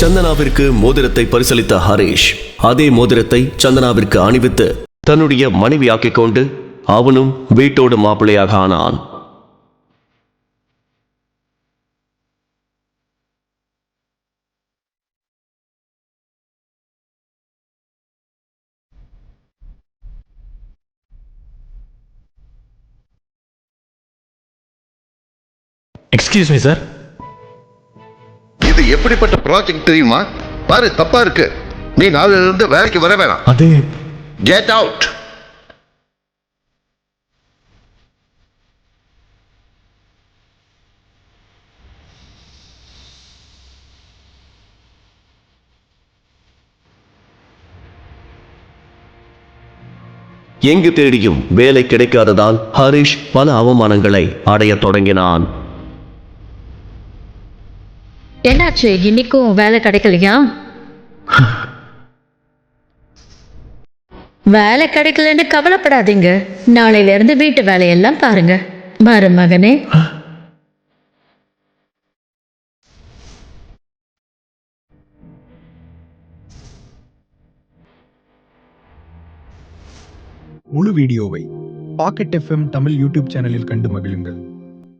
சந்தனாவிற்கு மோதிரத்தை பரிசளித்த ஹரிஷ் அதே மோதிரத்தை சந்தனாவிற்கு அணிவித்து தன்னுடைய மனைவியாக்கிக் கொண்டு அவனும் வீட்டோடு மாப்பிள்ளையாக ஆனான். எக்ஸ்கியூஸ் மீ சார் இது எப்படிப்பட்ட ப்ராஜெக்ட் தெரியுமா? பாரு தப்பா இருக்கு. நீ நாளில இருந்து வேலைக்கு வர வேணாம். அது கெட் அவுட் எங்கு தேடியும் வேலை கிடைக்காததால் ஹரிஷ் பல அவமானங்களை அடையத் தொடங்கினான். என்னாச்சு? இன்னைக்கும் வேலை கிடைக்கலையா? வேலை கிடைக்கலன்னு கவலைப்படாதீங்க. நாளையில இருந்து வீட்டு வேலையெல்லாம் பாருங்க. மருமகனே முழு வீடியோவை பாக்கெட் எஃப்எம் தமிழ் யூடியூப் சேனலில் கண்டு மகிழுங்கள்.